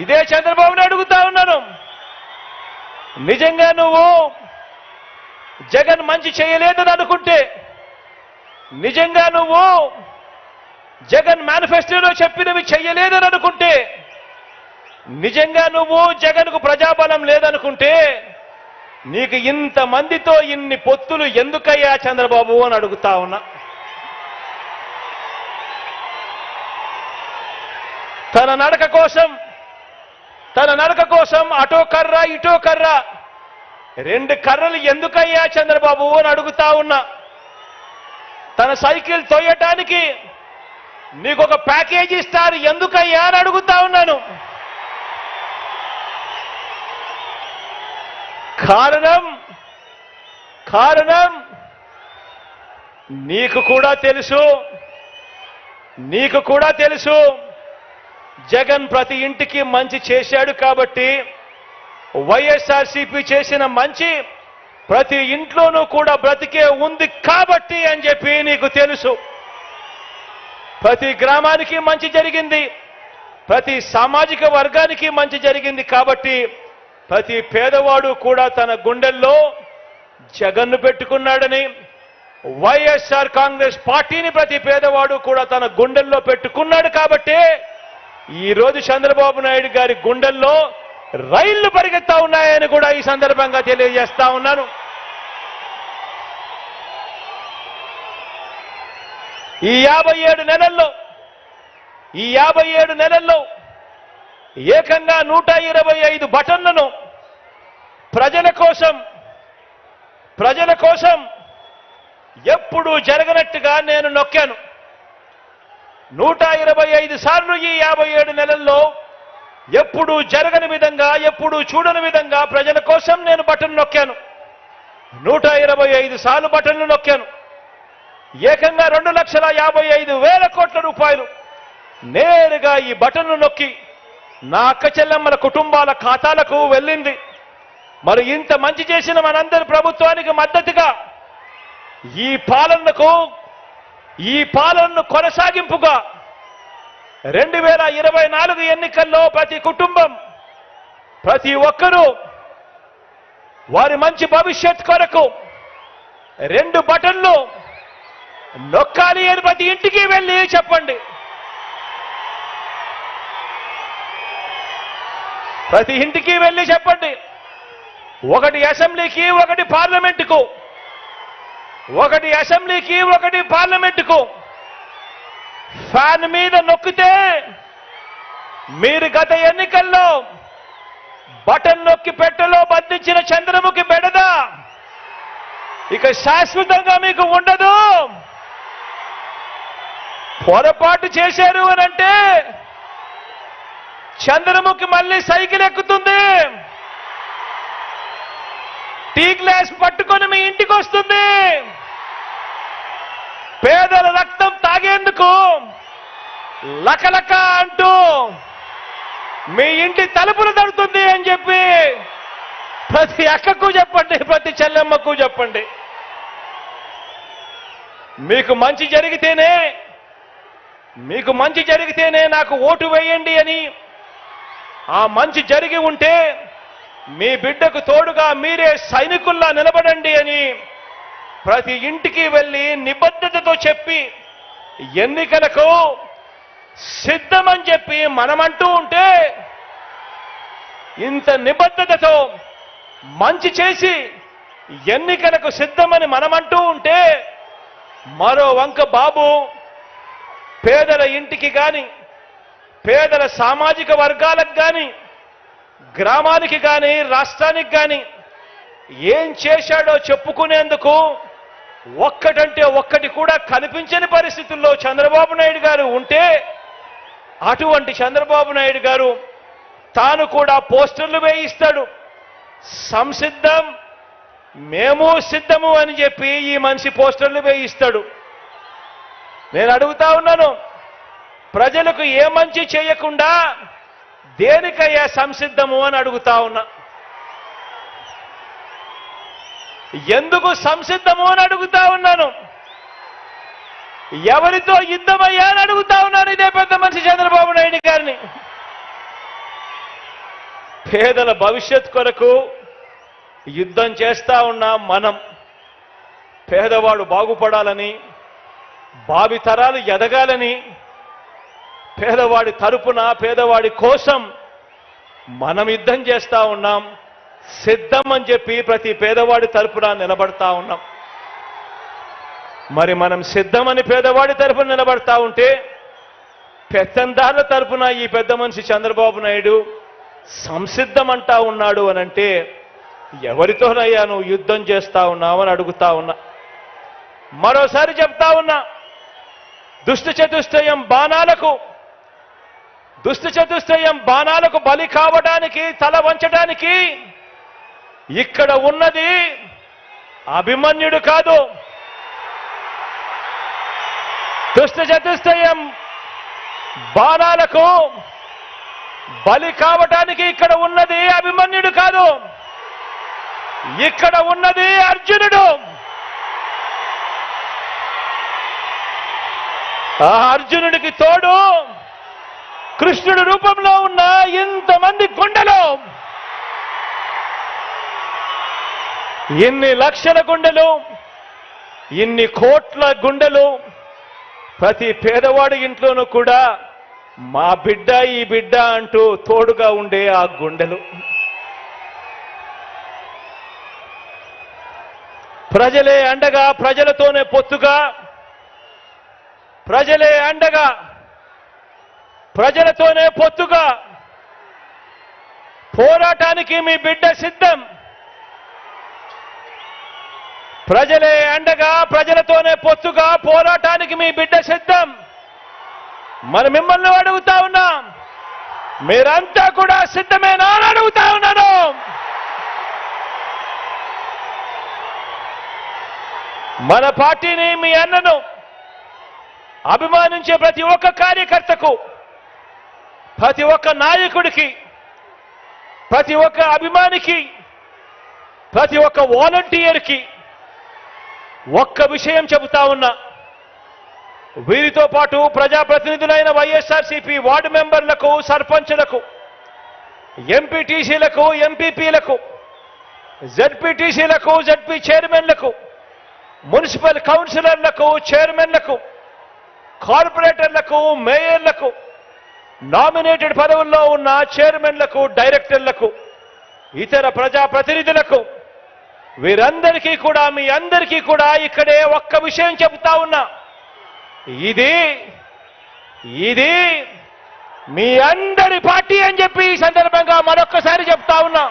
ఇదే చంద్రబాబుని అడుగుతా ఉన్నాను. నిజంగా నువ్వు జగన్ మంచి చేయలేదని అనుకుంటే నిజంగా నువ్వు జగన్ మేనిఫెస్టోలో చెప్పినవి చెయ్యలేదని అనుకుంటే నిజంగా నువ్వు జగన్కు ప్రజాబలం లేదనుకుంటే నీకు ఇంతమందితో ఇన్ని పొత్తులు ఎందుకయ్యా చంద్రబాబు అని అడుగుతా ఉన్నా. తన నడక కోసం తన నడక కోసం అటో కర్ర ఇటో కర్ర. రెండు కర్రలు ఎందుకయ్యా చంద్రబాబు అని అడుగుతా ఉన్నా. తన సైకిల్ తొయ్యటానికి నీకు ఒక ప్యాకేజ్ ఇస్తారు ఎందుకయ్యా అని అడుగుతా ఉన్నాను. కారణం కారణం నీకు కూడా తెలుసు నీకు కూడా తెలుసు. జగన్ ప్రతి ఇంటికి మంచి చేశాడు కాబట్టి వైఎస్ఆర్సీపీ చేసిన మంచి ప్రతి ఇంట్లోనూ కూడా బ్రతికే ఉంది కాబట్టి అని చెప్పి నీకు తెలుసు. ప్రతి గ్రామానికి మంచి జరిగింది ప్రతి సామాజిక వర్గానికి మంచి జరిగింది కాబట్టి ప్రతి పేదవాడు కూడా తన గుండెల్లో జగన్ను పెట్టుకున్నాడని వైఎస్ఆర్ కాంగ్రెస్ పార్టీని ప్రతి పేదవాడు కూడా తన గుండెల్లో పెట్టుకున్నాడు కాబట్టి ఈరోజు చంద్రబాబు నాయుడు గారి గుండెల్లో రైళ్ళు పరిగెత్తా ఉన్నాయని కూడా ఈ సందర్భంగా తెలియజేస్తా ఉన్నాను. ఈ యాభై ఏడు నెలల్లో ఈ యాభై ఏడు నెలల్లో ఏకంగా నూట ఇరవై ఐదు బటన్లను ప్రజల కోసం ప్రజల కోసం ఎప్పుడూ జరగనట్టుగా నేను నొక్కాను. నూట ఇరవై ఐదు సార్లు ఈ యాభై ఏడు నెలల్లో ఎప్పుడూ జరగని విధంగా ఎప్పుడు చూడని విధంగా ప్రజల కోసం నేను బటన్ నొక్కాను. నూట ఇరవై ఐదు సార్లు బటన్లు నొక్కాను. ఏకంగా రెండు లక్షల యాభై ఐదు వేల కోట్ల రూపాయలు నేరుగా ఈ బటన్లు నొక్కి నా అక్క చెల్లెమ్మల కుటుంబాల ఖాతాలకు వెళ్ళింది. మరి ఇంత మంచి చేసిన మనందరి ప్రభుత్వానికి మద్దతుగా ఈ పాలనకు ఈ పాలనను కొనసాగింపుగా రెండు వేల ఇరవై నాలుగు ఎన్నికల్లో ప్రతి కుటుంబం ప్రతి ఒక్కరూ వారి మంచి భవిష్యత్ కొరకు రెండు బటన్లు నొక్కాలి అని ప్రతి ఇంటికి వెళ్ళి చెప్పండి. ప్రతి ఇంటికి వెళ్ళి చెప్పండి. ఒకటి అసెంబ్లీకి ఒకటి పార్లమెంటుకు. ఒకటి అసెంబ్లీకి ఒకటి పార్లమెంటుకు. ఫ్యాన్ మీద నొక్కితే మీరు గత ఎన్నికల్లో బటన్ నొక్కి పెట్టలో బంధించిన చంద్రముఖి బెడద. ఇక శాశ్వతంగా మీకు ఉండదు. పొరపాటు చేశారు అని అంటే చంద్రముఖి మళ్ళీ సైకిల్ ఎక్కుతుంది. టీ గ్లాస్ పట్టుకొని మీ ఇంటికి వస్తుంది. పేదల రక్తం తాగేందుకు లకలక అంటూ మీ ఇంటి తలుపులు తడుతుంది అని చెప్పి ప్రతి అక్కకు చెప్పండి ప్రతి చెల్లెమ్మకు చెప్పండి. మీకు మంచి జరిగితేనే మీకు మంచి జరిగితేనే నాకు ఓటు వేయండి అని ఆ మంచి జరిగి ఉంటే మీ బిడ్డకు తోడుగా మీరే సైనికుల్లా నిలబడండి అని ప్రతి ఇంటికి వెళ్ళి నిబద్ధతతో చెప్పి ఎన్నికలకు సిద్ధమని చెప్పి మనమంటూ ఉంటే ఇంత నిబద్ధతతో మంచి చేసి ఎన్నికలకు సిద్ధమని మనమంటూ ఉంటే మరో వంక బాబు పేదల ఇంటికి కానీ పేదల సామాజిక వర్గాలకు కానీ గ్రామానికి కానీ రాష్ట్రానికి కానీ ఏం చేశాడో చెప్పుకునేందుకు ఒక్కటంటే ఒక్కటి కూడా కనిపించని పరిస్థితుల్లో చంద్రబాబు నాయుడు గారు ఉంటే అటువంటి చంద్రబాబు నాయుడు గారు తాను కూడా పోస్టర్లు వేయిస్తాడు. సంసిద్ధం మేము సిద్ధము అని చెప్పి ఈ మనిషి పోస్టర్లు వేయిస్తాడు. నేను అడుగుతా ఉన్నాను ప్రజలకు ఏ మంచి చేయకుండా దేనికయ్యా సంసిద్ధము అని అడుగుతా ఉన్నా. ఎందుకు సంసిద్ధము అని అడుగుతా ఉన్నాను? ఎవరితో యుద్ధమయ్యా అని అడుగుతా ఉన్నాను ఇదే పెద్ద మనిషి చంద్రబాబు నాయుడు గారిని? పేదల భవిష్యత్ కొరకు యుద్ధం చేస్తా ఉన్నాం మనం. పేదవాడు బాగుపడాలని భావితరాలు ఎదగాలని పేదవాడి తరపున పేదవాడి కోసం మనం యుద్ధం చేస్తా ఉన్నాం. సిద్ధం అని చెప్పి ప్రతి పేదవాడి తరపున నిలబడతా ఉన్నాం. మరి మనం సిద్ధమని పేదవాడి తరపున నిలబడతా ఉంటే పెత్తందారుల తరపున ఈ పెద్ద మనిషి చంద్రబాబు నాయుడు సంసిద్ధం అంటా ఉన్నాడు అని అంటే ఎవరితోనయ్యా నువ్వు యుద్ధం చేస్తా ఉన్నావని అడుగుతా ఉన్నా. మరోసారి చెప్తా ఉన్నా దుష్ట చతుష్టయం బాణాలకు దుష్ట చతుష్టయం బాణాలకు బలి కావడానికి తల వంచడానికి ఇక్కడ ఉన్నది అభిమన్యుడు కాదు. దుష్ట చతుష్టయం బాణాలకు బలి కావటానికి ఇక్కడ ఉన్నది అభిమన్యుడు కాదు. ఇక్కడ ఉన్నది అర్జునుడు. ఆ అర్జునుడికి తోడు కృష్ణుడి రూపంలో ఉన్న ఇంతమంది కొండలో. ఇన్ని లక్షల గుండెలు ఇన్ని కోట్ల గుండెలు ప్రతి పేదవాడి ఇంట్లోనూ కూడా మా బిడ్డ ఈ బిడ్డ అంటూ తోడుగా ఉండే ఆ గుండెలు. ప్రజలే అండగా ప్రజలతోనే పొత్తుగా. ప్రజలే అండగా ప్రజలతోనే పొత్తుగా. పోరాటానికి మీ బిడ్డ సిద్ధం. ప్రజలే అండగా ప్రజలతోనే పొత్తుగా పోరాటానికి మీ బిడ్డ సిద్ధం. మరి మిమ్మల్ని అడుగుతా ఉన్నాం. మీరంతా కూడా సిద్ధమేనా అని అడుగుతా ఉన్నాను. మన పార్టీని మీ అన్నను అభిమానించే ప్రతి ఒక్క కార్యకర్తకు ప్రతి ఒక్క నాయకుడికి ప్రతి ఒక్క అభిమానికి ప్రతి ఒక్క వాలంటీర్కి ఒక్క విషయం చెబుతా ఉన్నా. వీరితో పాటు ప్రజాప్రతినిధులైన వైఎస్ఆర్సీపీ వార్డు మెంబర్లకు సర్పంచులకు ఎంపీటీసీలకు ఎంపీపీలకు జడ్పీటీసీలకు జడ్పీ చైర్మన్లకు మున్సిపల్ కౌన్సిలర్లకు చైర్మన్లకు కార్పొరేటర్లకు మేయర్లకు నామినేటెడ్ పదవుల్లో ఉన్న చైర్మన్లకు డైరెక్టర్లకు ఇతర ప్రజాప్రతినిధులకు వీరందరికీ కూడా మీ అందరికీ కూడా ఇక్కడే ఒక్క విషయం చెప్తా ఉన్నా. ఇది ఇది మీ అందరి పార్టీ అని చెప్పి ఈ సందర్భంగా మరొక్కసారి చెప్తా ఉన్నా.